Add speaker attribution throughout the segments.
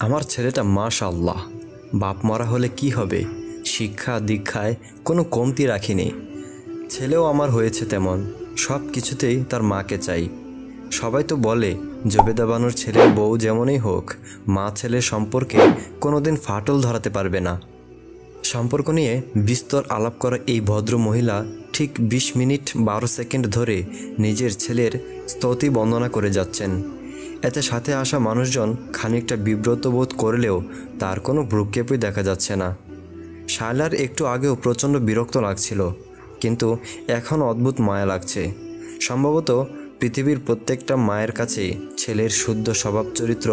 Speaker 1: আমার ছেলেটা মাশাল্লাহ বাপ মরা হলে কি হবে? শিক্ষা, দীক্ষায় কোনো কমতি রাখিনি। ছেলেও আমার হয়েছে তেমন। সব কিছুতেই তার মাকে চাই। সবাই তো বলে, জবেদা বানুর ছেলের বউ যেমনই হোক, মা ছেলের সম্পর্কে কোনোদিন ফাটল ধরাতে পারবে না। সম্পর্ক নিয়ে বিস্তর আলাপ করা এই ভদ্র মহিলা ঠিক বিশ মিনিট বারো সেকেন্ড ধরে নিজের ছেলের স্তুতি বন্দনা করে যাচ্ছেন। এতে সাথে আসা মানুষজন খানিকটা বিব্রত বোধ করলেও তার কোনো ভ্রুক্ষেপই দেখা যাচ্ছে না। শায়লার একটু আগেও প্রচণ্ড বিরক্ত লাগছিল, কিন্তু এখন অদ্ভুত মায়া লাগছে। সম্ভবত পৃথিবীর প্রত্যেকটা মায়ের কাছে ছেলের শুদ্ধ স্বভাব চরিত্র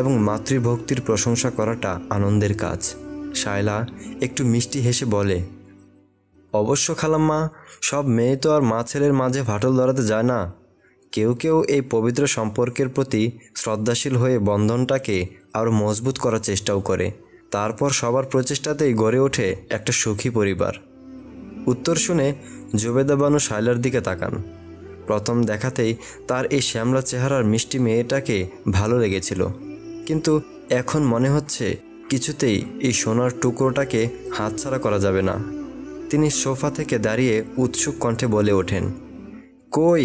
Speaker 1: এবং মাতৃভক্তির প্রশংসা করাটা আনন্দের কাজ। শায়লা একটু মিষ্টি হেসে বলে, অবশ্য খালাম্মা, সব মেয়ে তো আর মা ছেলের মাঝে ফাটল ধরাতে যায় না। কেউ কেউ এই পবিত্র সম্পর্কের প্রতি শ্রদ্ধাশীল হয়ে বন্ধনটাকে আরও মজবুত করার চেষ্টাও করে। তারপর সবার প্রচেষ্টাতেই গড়ে ওঠে একটা সুখী পরিবার। উত্তর শুনে জুবেদা বানু শায়লার দিকে তাকান। প্রথম দেখাতেই তার এই শ্যামলা চেহারার মিষ্টি মেয়েটাকে ভালো লেগেছিল। কিন্তু এখন মনে হচ্ছে কিছুতেই এই সোনার টুকরোটাকে হাতছাড়া করা যাবে না। তিনি সোফা থেকে দাঁড়িয়ে উৎসুক কণ্ঠে বলে ওঠেন, কই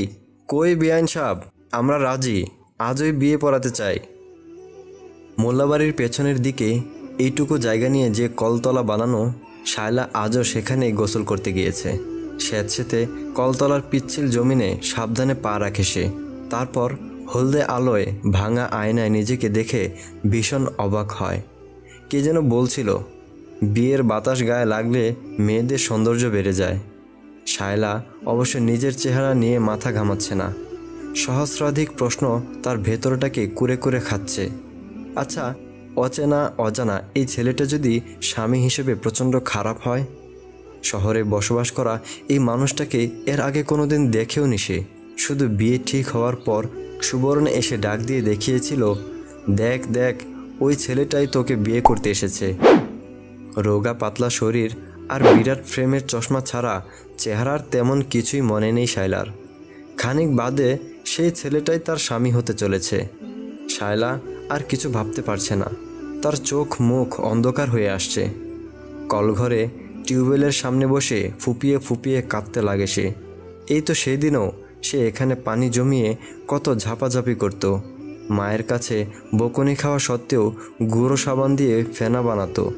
Speaker 1: কই বিআইন সাহেব? আমরা রাজি। আজই বিয়ে পড়াতে চাই। মোল্লাবাড়ির পেছনের দিকে এইটুকু জায়গা নিয়ে যে কলতলা বানানো, শায়লা আজও সেখানেই গোসল করতে গিয়েছে। স্যাঁতসেতে কলতলার পিচ্ছিল জমিনে সাবধানে পা রাখে সে। তারপর হলদে আলোয় ভাঙা আয়নায় নিজেকে দেখে ভীষণ অবাক হয়। কে যেন বলছিল, বিয়ের বাতাস গায়ে লাগলে মেয়েদের সৌন্দর্য বেড়ে যায়। শায়লা অবশ্য নিজের চেহারা নিয়ে মাথা ঘামাচ্ছে না। সহস্রাধিক প্রশ্ন তার ভেতরটাকে কুরে কুরে খাচ্ছে। আচ্ছা অচেনা, অজানা এই ছেলেটা যদি স্বামী হিসেবে প্রচণ্ড খারাপ হয়? শহরে বসবাস করা এই মানুষটাকে এর আগে কোনোদিন দেখেও নি সে। শুধু বিয়ে ঠিক হওয়ার পর সুবর্ণ এসে ডাক দিয়ে দেখিয়েছিল, দেখ দেখ, ওই ছেলেটাই তোকে বিয়ে করতে এসেছে। রোগা পাতলা শরীর আর বিরাট ফ্রেমের চশমা ছাড়া চেহারার তেমন কিছুই মনে নেই শায়লার। খানিক বাদে সেই ছেলেটাই তার স্বামী হতে চলেছে। শায়লা আর কিছু ভাবতে পারছে না। তার চোখ মুখ অন্ধকার হয়ে আসছে। কলঘরে টিউবওয়েলের সামনে বসে ফুপিয়ে ফুপিয়ে কাঁদতে লাগে সে। এই তো সেই দিনও সে এখানে পানি জমিয়ে কত ঝাপাঝাপি করত। মায়ের কাছে বকুনি খাওয়া সত্ত্বেও গুঁড়ো সাবান দিয়ে ফেনা বানাতো।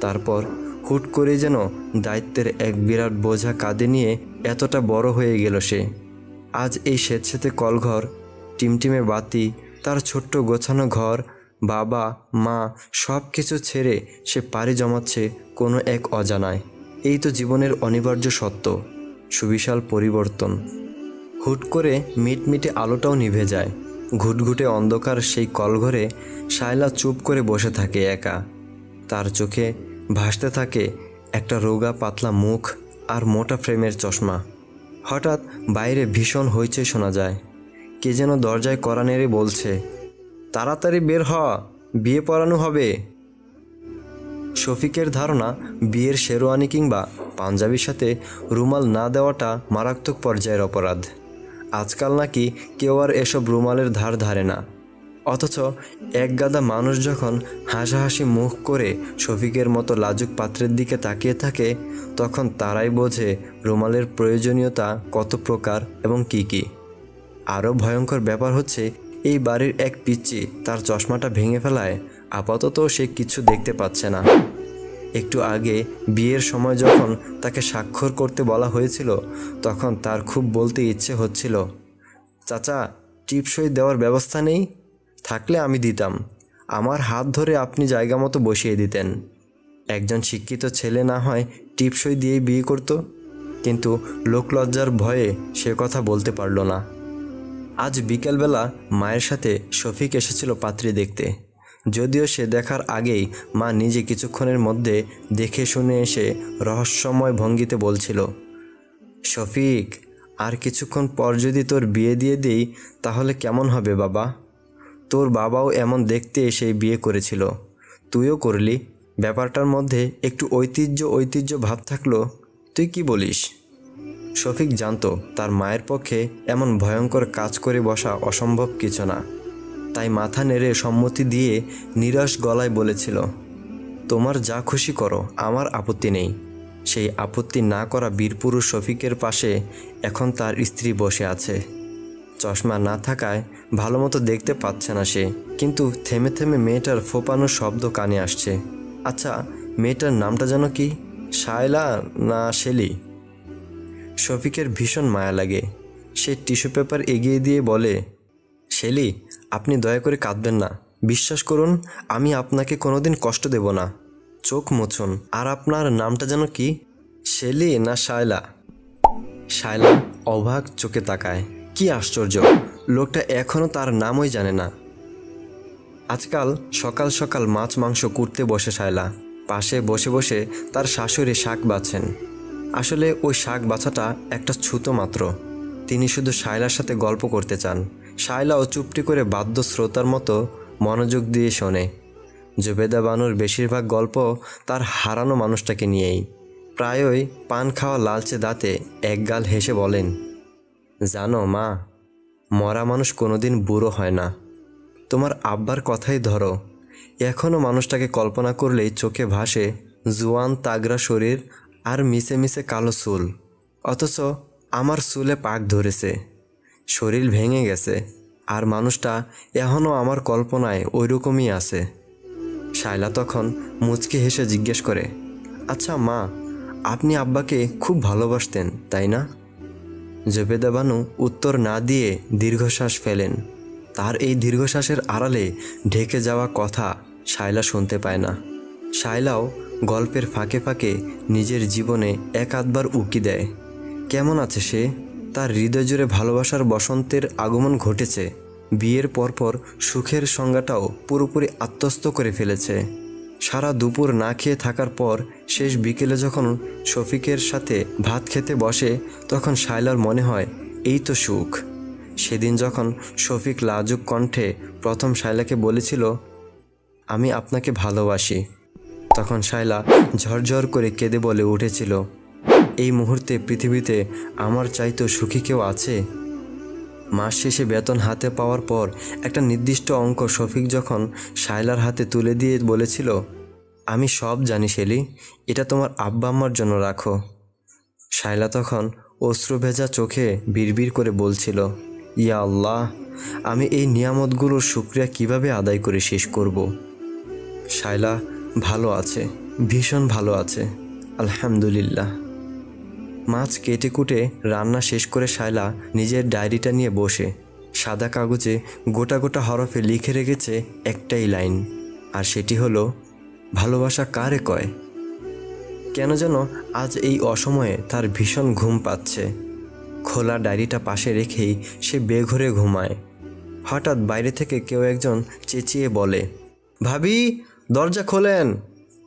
Speaker 1: তারপর হুট করে যেন দায়িত্বের এক বিরাট বোঝা কাঁধে নিয়ে এতটা বড় হয়ে গেল সে। আজ এই স্বেচ্ছেতে কলঘর, টিমটিমে বাতি, তার ছোট্ট গোছানো ঘর, বাবা, মা সব কিছু ছেড়ে সে পাড়ি জমাচ্ছে কোনো এক অজানায়। এই তো জীবনের অনিবার্য সত্য, সুবিশাল পরিবর্তন। হুট করে মিটমিটে আলোটাও নিভে যায়। ঘুটঘুটে অন্ধকার সেই কলঘরে শায়লা চুপ করে বসে থাকে একা। তার চোখে ভাসতে থাকে একটা রোগা পাতলা মুখ আর মোটা ফ্রেমের চশমা। হঠাৎ বাইরে ভীষণ হইচই শোনা যায়। কে যেন দরজায় কড়া নেড়ে বলছে, তাড়াতাড়ি বের হ, বিয়ে পড়ানো হবে। শফিকের ধারণা, বিয়ের শেরওয়ানি কিংবা পাঞ্জাবির সাথে রুমাল না দেওয়াটা মারাত্মক পর্যায়ের অপরাধ। আজকাল নাকি কেউ আর এসব রুমালের ধার ধারে না। অথচ এক গাদা মানুষ যখন হাসাহাসি মুখ করে শফিকের মতো লাজুক পাত্রের দিকে তাকিয়ে থাকে, তখন তারাই বোঝে রুমালের প্রয়োজনীয়তা কত প্রকার এবং কি কি। আরও ভয়ঙ্কর ব্যাপার হচ্ছে, এই বাড়ির এক পিচ্চি তার চশমাটা ভেঙে ফেলায়, আপাতত সে কিছু দেখতে পাচ্ছে না। একটু আগে বিয়ের সময় যখন তাকে স্বাক্ষর করতে বলা হয়েছিল, তখন তার খুব বলতে ইচ্ছে হচ্ছিল, চাচা, টিপসই দেওয়ার ব্যবস্থা নেই? থাকলে আমি দিতাম। আমার হাত ধরে আপনি জায়গা মতো বসিয়ে দিতেন। একজন শিক্ষিত ছেলে না হয় টিপসই দিয়েই বিয়ে করতো। কিন্তু লোকলজ্জার ভয়ে সে কথা বলতে পারল না। আজ বিকেলবেলা মায়ের সাথে শফিক এসেছিল পাত্রী দেখতে। যদিও সে দেখার আগেই মা নিজে কিছুক্ষণের মধ্যে দেখে শুনে এসে রহস্যময় ভঙ্গিতে বলছিল, শফিক, আর কিছুক্ষণ পর যদি তোর বিয়ে দিয়ে দিই, তাহলে কেমন হবে বাবা? তোর বাবাও এমন দেখতে এসে বিয়ে করেছিল। তুইও করলি। ব্যাপারটার মধ্যে একটু ঐতিহ্য ঐতিহ্য ভাব থাকল। তুই কি বলিস? শফিক জানতো, তার মায়ের পক্ষে এমন ভয়ঙ্কর কাজ করে বসা অসম্ভব কিছু না। তাই মাথা নেড়ে সম্মতি দিয়ে নিরাশ গলায় বলেছিল, তোমার যা খুশি করো, আমার আপত্তি নেই। সেই আপত্তি না করা বীরপুরুষ শফিকের পাশে এখন তার স্ত্রী বসে আছে। চশমা না থাকায় ভালো মতো দেখতে পাচ্ছে না সে। কিন্তু থেমে থেমে মেয়েটার ফোপানো শব্দ কানে আসছে। আচ্ছা মেয়েটার নামটা যেন কি? শায়লা না শেলি? শফিকের ভীষণ মায়া লাগে। সে টিস্যু পেপার এগিয়ে দিয়ে বলে, শেলি, আপনি দয়া করে কাঁদবেন না। বিশ্বাস করুন, আমি আপনাকে কোনোদিন কষ্ট দেব না। চোখ মোছন। আর আপনার নামটা যেন কি? শেলি না শায়লা? শায়লা অবাক চোখে তাকায়। কি আশ্চর্য, লোকটা এখনও তার নামই জানে না। আজকাল সকাল সকাল মাছ মাংস কুটতে বসে শায়লা, পাশে বসে বসে তার শাশুড়ি শাক বাছেন আসলে ওই শাক বাছাটা একটা ছুতো মাত্র। তিনি শুধু শায়লার সাথে গল্প করতে চান। শায়লাও চুপটি করে বাদ্য শ্রোতার মতো মনোযোগ দিয়ে শোনে। জুবেদা বানুর বেশিরভাগ গল্প তার হারানো মানুষটাকে নিয়েই। প্রায়ই পান খাওয়া লালচে দাঁতে একগাল হেসে বলেন জানো মা, মরা মানুষ কোনোদিন বুড়ো হয় না। তোমার আব্বার কথাই ধরো। এখনও মানুষটাকে কল্পনা করলেই চোখে ভাসে জোয়ান তাগরা শরীর আর মিশে মিশে কালো চুল। অথচ আমার চুলে পাক ধরেছে। শরীর ভেঙে গেছে আর মানুষটা এখনও আমার কল্পনায় ওই রকমই আছে। শায়লা তখন মুচকি হেসে জিজ্ঞেস করে আচ্ছা মা, আপনি আব্বাকে খুব ভালোবাসতেন, তাই না? জবেদা বানু উত্তর না দিয়ে দীর্ঘশ্বাস ফেলেন। তার এই দীর্ঘশ্বাসের আড়ালে ঢেকে যাওয়া কথা শায়লা শুনতে পায় না। শায়লাও গল্পের ফাঁকে ফাঁকে নিজের জীবনে এক আধবার উকি দেয়। কেমন আছে সে? তার হৃদয় জুড়ে ভালোবাসার বসন্তের আগমন ঘটেছে। বিয়ের পরপর সুখের সংজ্ঞাটাও পুরোপুরি আত্মস্থ করে ফেলেছে। সারা দুপুর না খেয়ে থাকার পর শেষ বিকেলে যখন শফিকের সাথে ভাত খেতে বসে, তখন শায়লার মনে হয়, এই তো সুখ। সেদিন যখন শফিক লাজুক কণ্ঠে প্রথম শায়লাকে বলেছিল, আমি আপনাকে ভালোবাসি। তখন শায়লা ঝরঝর করে কেঁদে বলে উঠেছিল, এই মুহূর্তে পৃথিবীতে আমার চাইতো সুখী কেউ আছে? মাস শেষে বেতন হাতে পাওয়ার পর একটা নির্দিষ্ট অঙ্ক শফিক যখন শায়লার হাতে তুলে দিয়ে বলেছিল, আমি সব জানি শেলি, এটা তোমার আব্বা আম্মার জন্য রাখো শায়লা তখন অশ্রু ভেজা চোখে বিড়বিড় করে বলছিল, ইয়া আল্লাহ, আমি এই নিয়ামতগুলোর শুক্রিয়া কীভাবে আদায় করে শেষ করব। শায়লা ভালো আছে, ভীষণ ভালো আছে, আলহামদুলিল্লাহ মাছ কেটে কুটে রান্না শেষ করে শায়লা নিজের ডায়েরিটা নিয়ে বসে। সাদা কাগজে গোটা গোটা হরফে লিখে রেখেছে একটাই লাইন, আর সেটি হলো, ভালোবাসা কারে কয়? কেন যেন আজ এই অসময়ে তার ভীষণ ঘুম পাচ্ছে। খোলা ডায়েরিটা পাশে রেখেই সে বেঘরে ঘুমায়। হঠাৎ বাইরে থেকে কেউ একজন চেঁচিয়ে বলে, ভাবি, দরজা খোলেন।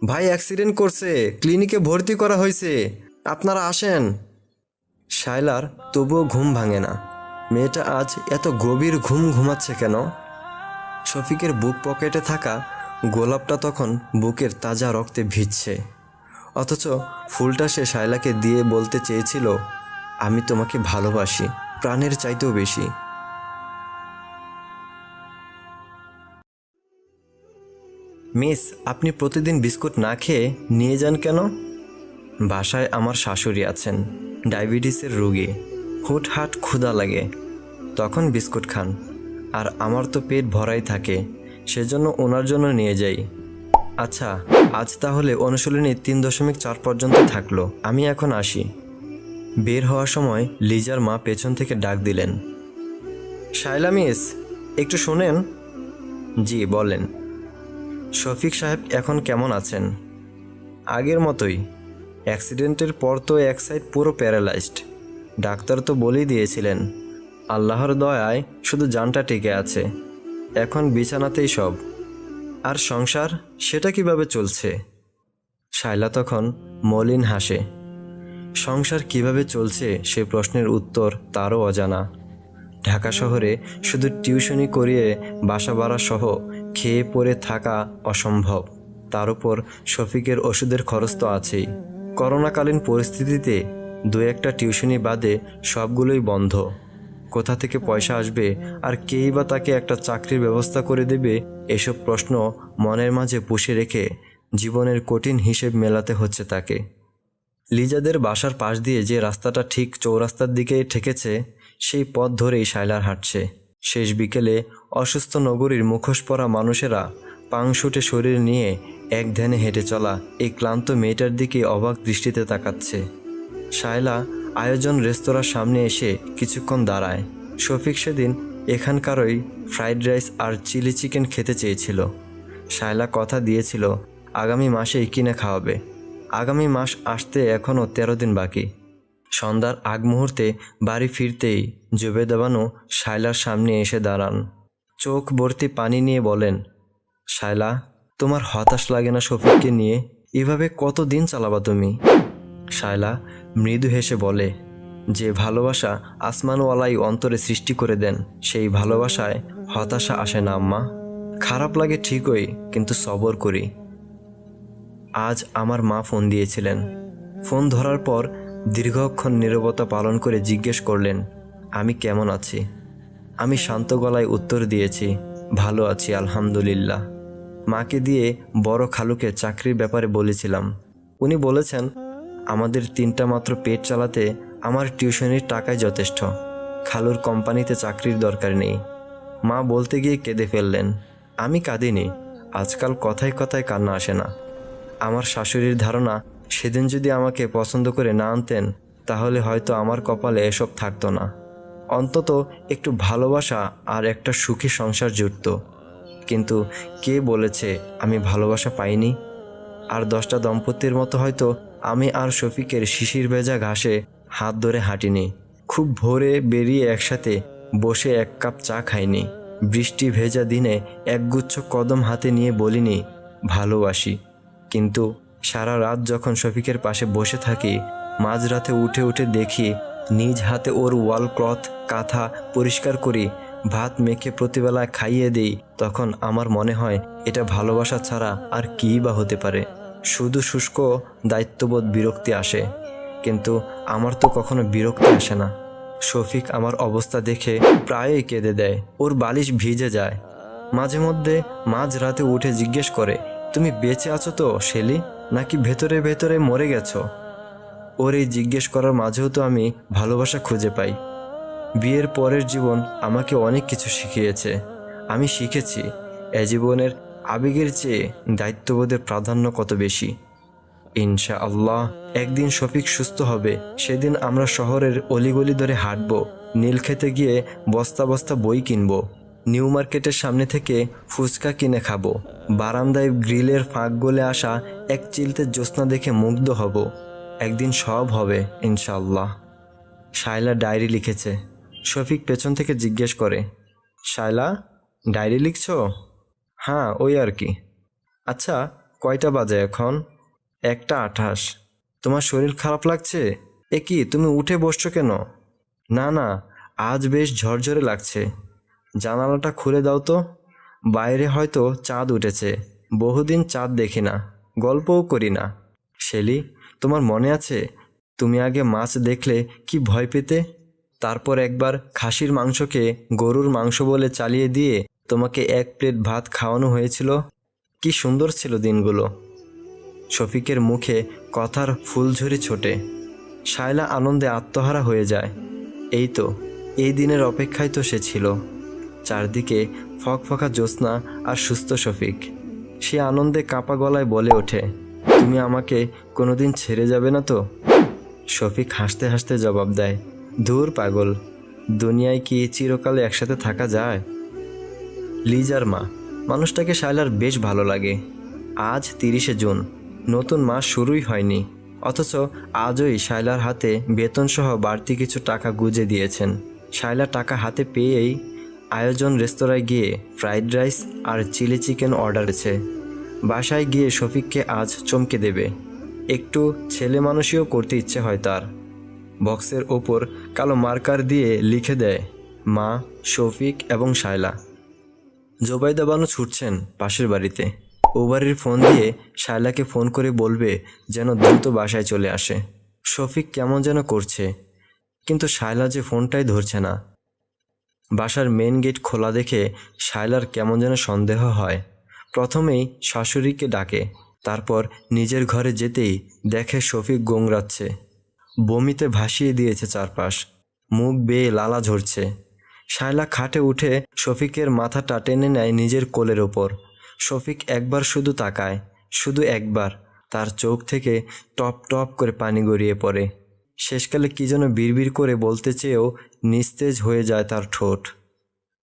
Speaker 1: ভাই অ্যাক্সিডেন্ট করছে, ক্লিনিকে ভর্তি করা হয়েছে। আপনারা আসেন। শায়লার, তবুও ঘুম ভাঙে না। মেয়েটা আজ এত গভীর ঘুম ঘুমাচ্ছে কেন? শফিকের বুক পকেটে থাকা গোলাপটা তখন বুকের তাজা রক্তে ভিজছে। অথচ ফুলটা সে শায়লাকে দিয়ে বলতে চেয়েছিল, আমি তোমাকে ভালোবাসি, প্রাণের চাইতেও বেশি। মিস, আপনি প্রতিদিন বিস্কুট না খেয়ে নিয়ে যান কেন? বাসায় আমার শাশুড়ি আছেন, ডায়াবেটিসের রোগী। হুটহাট ক্ষুধা লাগে। তখন বিস্কুট খান। আর আমার তো পেট ভরাই থাকে, সেজন্য ওনার জন্য নিয়ে যাই। আচ্ছা আজ তাহলে অনুশীলনী তিন দশমিক চার পর্যন্ত থাকল। আমি এখন আসি। বের হওয়ার সময় লিজার মা পেছন থেকে ডাক দিলেন। শাইলা মিস একটু শোনেন? জি, বলেন। শফিক সাহেব এখন কেমন আছেন? আগের মতোই। অ্যাক্সিডেন্টের পর তো এক সাইড পুরো প্যারালাইজড ডাক্তার তো বলেই দিয়েছিলেন, আল্লাহর দয়ায় শুধু জানটা টিকে আছে, এখন বিছানাতেই সব। আর সংসার, সেটা কীভাবে চলছে? শাইলা তখন মলিন হাসে। সংসার কীভাবে চলছে, সে প্রশ্নের উত্তর তারও অজানা। ঢাকা শহরে শুধু টিউশনি করিয়ে বাসা ভাড়া সহ খেয়ে পড়ে থাকা অসম্ভব। তার উপর শফিকের ওষুধের খরচ তো আছেই। করোনাকালীন পরিস্থিতিতে দু একটা টিউশনি বাদে সবগুলোই বন্ধ। কোথা থেকে পয়সা আসবে আর কেই বা তাকে একটা চাকরির ব্যবস্থা করে দেবে, এসব প্রশ্ন মনের মাঝে পুষে রেখে জীবনের কঠিন হিসেব মেলাতে হচ্ছে তাকে। লিজাদের বাসার পাশ দিয়ে যে রাস্তাটা ঠিক চৌরাস্তার দিকে ঠেকেছে, সেই পথ ধরেই শায়লার হাঁটছে। শেষ বিকেলে অসুস্থ নগরীর মুখোশ পরা মানুষেরা পাংশুটে শরীর নিয়ে এক ধ্যানে হেঁটে চলা এই ক্লান্ত মেয়েটার দিকে অবাক দৃষ্টিতে তাকাচ্ছে। শায়লা আয়োজন রেস্তোরাঁর সামনে এসে কিছুক্ষণ দাঁড়ায়। শফিক সেদিন এখানকারই ফ্রাইড রাইস আর চিলি চিকেন খেতে চেয়েছিল। শায়লা কথা দিয়েছিল, আগামী মাসেই কিনে খাওয়াবে। আগামী মাস আসতে এখনও তেরো দিন বাকি। সন্ধ্যার আগ মুহূর্তে বাড়ি ফিরতেই জুবেদাবানু শায়লার সামনে এসে দাঁড়ান। চোখ ভর্তি পানি নিয়ে বলেন শায়লা, তোমার হতাশ লাগে না শফিককে নিয়ে? এভাবে কত দিন চালাবা তুমি? শায়লা মৃদু হেসে বলে, যে ভালোবাসা আসমানওয়ালাই অন্তরে সৃষ্টি করে দেন, সেই ভালোবাসায় হতাশা আসে না আম্মা। খারাপ লাগে ঠিকই, কিন্তু সবর করি। আজ আমার মা ফোন দিয়েছিলেন। ফোন ধরার পর দীর্ঘক্ষণ নীরবতা পালন করে জিজ্ঞেস করলেন, আমি কেমন আছি? আমি শান্ত গলায় উত্তর দিয়েছি, ভালো আছি, আলহামদুলিল্লাহ। মাকে দিয়ে বড় খালুকে চাকরির ব্যাপারে বলেছিলাম। উনি বলেছেন, আমাদের তিনটা মাত্র পেট চালাতে আমার টিউশনির টাকাই যথেষ্ট। খালুর কোম্পানিতে চাকরির দরকার নেই। মা বলতে গিয়ে কেঁদে ফেললেন, আমি কাঁদিনি, আজকাল কথায় কথায় কান্না আসে না। আমার শাশুড়ির ধারণা, সেদিন যদি আমাকে পছন্দ করে না আনতেন, তাহলে হয়তো আমার কপালে এসব থাকতো না। অন্তত একটু ভালোবাসা আর একটা সুখী সংসার জুটত। কিন্তু কে বলেছে আমি ভালোবাসা পাইনি? আর দশটা দম্পতির মতো হয়তো আমি আর শফিকের শিশির ভেজা ঘাসে হাত ধরে হাঁটিনি। খুব ভোরে বেরিয়ে একসাথে বসে এক কাপ চা খাইনি। বৃষ্টি ভেজা দিনে একগুচ্ছ কদম হাতে নিয়ে বলিনি, ভালোবাসি। কিন্তু সারা রাত যখন শফিকের পাশে বসে থাকি, মাঝরাতে উঠে উঠে দেখি, নিজ হাতে ওর ওয়াল ক্লথ, কাঁথা পরিষ্কার করি ভাত মেখে প্রতিবেলায় খাইয়ে দিই, তখন আমার মনে হয় এটা ভালোবাসা ছাড়া আর কী বা হতে পারে। শুধু শুষ্ক, দায়িত্ববোধ বিরক্তি আসে, কিন্তু আমার তো কখনো বিরক্তি আসে না। শফিক আমার অবস্থা দেখে প্রায়ই কেঁদে দেয়, ওর বালিশ ভিজে যায়। মাঝে মধ্যে মাঝ রাতে উঠে জিজ্ঞেস করে, তুমি বেঁচে আছো তো, শেলি? নাকি ভেতরে ভেতরে মরে গেছো? ওর এই জিজ্ঞেস করার মাঝেও তো আমি ভালোবাসা খুঁজে পাই। বিয়ের পরের জীবন আমাকে অনেক কিছু শিখিয়েছে। আমি শিখেছি এ জীবনের আবেগের চেয়ে দায়িত্ববোধের প্রাধান্য কত বেশি। ইনশা আল্লাহ একদিন শফিক সুস্থ হবে, সেদিন আমরা শহরের অলিগলি ধরে হাঁটবো, নীল খেতে গিয়ে বস্তা বস্তা বই কিনবো, নিউ মার্কেটের সামনে থেকে ফুচকা কিনে খাব, বারান্দায় গ্রিলের ফাঁক গলে আসা এক চিলতে জ্যোৎস্না দেখে মুগ্ধ হব। একদিন সব হবে, ইনশাআল্লাহ। শায়লা ডায়েরি লিখেছে। শফিক পেছন থেকে জিজ্ঞেস করে, শায়লা, ডায়েরি লিখছ? হ্যাঁ ওই আর কি। আচ্ছা কয়টা বাজে এখন? একটা আঠাশ। তোমার শরীর খারাপ লাগছে? এ কি, তুমি উঠে বসছো কেন? না না, আজ বেশ ঝরঝরে লাগছে। জানালাটা খুলে দাও তো। বাইরে হয়তো চাঁদ উঠেছে। বহুদিন চাঁদ দেখি না, গল্পও করি না। শেলি, তোমার মনে আছে, তুমি আগে মাছ দেখলে কি ভয় পেতে? তারপর একবার খাসির মাংসকে গরুর মাংস বলে চালিয়ে দিয়ে তোমাকে এক প্লেট ভাত খাওয়ানো হয়েছিল। কি সুন্দর ছিল দিনগুলো। শফিকের মুখে কথার ফুলঝুরি ছোটে। শায়লা আনন্দে আত্মহারা হয়ে যায়। এই তো, এই দিনের অপেক্ষায় তো সে ছিল। চারদিকে ফকফকা জ্যোৎস্না আর সুস্থ শফিক। সে আনন্দে কাঁপা গলায় বলে ওঠে, তুমি আমাকে কোনোদিন ছেড়ে যাবে না তো? শফিক হাসতে হাসতে জবাব দেয় দূর পাগল, দুনিয়ায় কি চিরকালে একসাথে থাকা যায়? লিজার মা, মানুষটাকে শায়লার বেশ ভালো লাগে। আজ তিরিশে জুন, নতুন মাস শুরুই হয়নি, অথচ আজই শায়লার হাতে বেতনসহ বাড়তি কিছু টাকা গুজে দিয়েছেন। শায়লা টাকা হাতে পেয়েই আয়োজন রেস্তোরাঁয় গিয়ে ফ্রাইড রাইস আর চিলি চিকেন অর্ডারেছে বাসায় গিয়ে শফিককে আজ চমকে দেবে। একটু ছেলে মানুষইও করতে ইচ্ছে হয় তার। বক্সের ওপর কালো মার্কার দিয়ে লিখে দেয়, মা, শফিক এবং শায়লা। জোবাইদা বানু ছুটছেন পাশের বাড়িতে। ওবারের ফোন দিয়ে শায়লাকে ফোন করে বলবে যেন দ্রুত বাসায় চলে আসে। শফিক কেমন যেন করছে, কিন্তু শায়লা যে ফোনটাই ধরছে না। বাসার মেন গেট খোলা দেখে শায়লার কেমন যেন সন্দেহ হয়। প্রথমেই শাশুড়িকে ডাকে, তারপর নিজের ঘরে যেতেই দেখে শফিক গোংরাচ্ছে। বমিতে ভাসিয়ে দিয়েছে চারপাশ। মুখ বেয়ে লালা ঝরছে। শায়লা খাটে উঠে শফিকের মাথাটা টেনে নেয় নিজের কোলের ওপর। শফিক একবার শুধু তাকায়, শুধু একবার। তার চোখ থেকে টপ টপ করে পানি গড়িয়ে পড়ে। শেষকালে কি যেন বিড়বিড় করে বলতে চেয়েও নিস্তেজ হয়ে যায় তার ঠোঁট।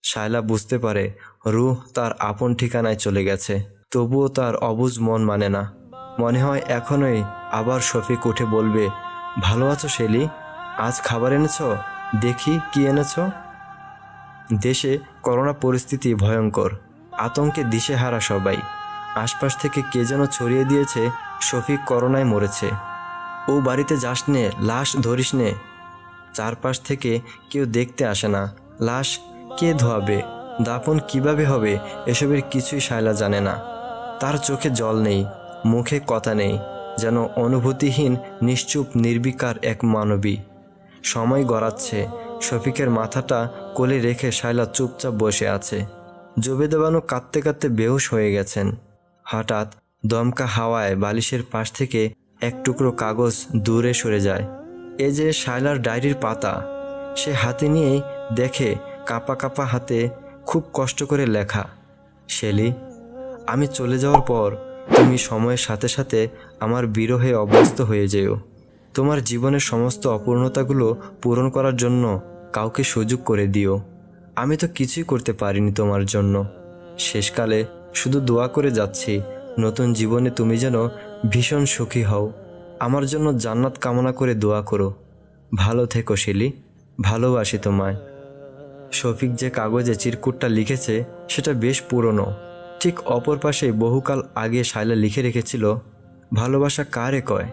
Speaker 1: শায়লা বুঝতে পারে রুহ তার আপন ঠিকানায় চলে গেছে। তবুও তার অবুজ মন মানে না। মনে হয় এখনই আবার শফিক উঠে বলবে ভালো আছো শেলি? আজ খাবার এনেছ? দেখি কি এনেছ? দেশে করোনা পরিস্থিতি ভয়ঙ্কর। আতঙ্কে দিশেহারা সবাই। আশপাশ থেকে কে যেন ছড়িয়ে দিয়েছে, শফিক করোনায় মরেছে। ও বাড়িতে যাস নে, লাশ ধরিস নে। চারপাশ থেকে কেউ দেখতে আসে না। লাশ কে ধোয়াবে? দাফন কীভাবে হবে? এসবের কিছুই শায়লা জানে না। তার চোখে জল নেই, মুখে কথা নেই। যেন অনুভূতিহীন, নিশ্চুপ, নির্বিকার এক মানবী। সময় গড়াচ্ছে। শফিকের মাথাটা কোলে রেখে শায়লা চুপচাপ বসে আছে। জবেদাবানু কাঁদতে কাঁদতে বেহুশ হয়ে গেছেন। হঠাৎ দমকা হাওয়ায় বালিশের পাশ থেকে এক টুকরো কাগজ দূরে সরে যায়। এ যে শায়লার ডায়েরির পাতা। সে হাতে নিয়েই দেখে কাপা কাপা হাতে খুব কষ্ট করে লেখা। শেলি, আমি চলে যাওয়ার পর তুমি সময়ের সাথে সাথে আমার বিরহে অভ্যস্ত হয়ে যেও। তোমার জীবনের সমস্ত অপূর্ণতাগুলো পূরণ করার জন্য কাউকে সুযোগ করে দিও। আমি তো কিছুই করতে পারিনি তোমার জন্য। শেষকালে শুধু দোয়া করে যাচ্ছি, নতুন জীবনে তুমি যেন ভীষণ সুখী হও। আমার জন্য জান্নাত কামনা করে দোয়া করো। ভালো থেকো, শিলি। ভালোবাসি তোমায়। শফিক যে কাগজে চিরকুটটা লিখেছে, সেটা বেশ পুরনো। ঠিক অপর পাশে বহুকাল আগে শায়লা লিখে রেখেছিল ভালোবাসা কারে কয়?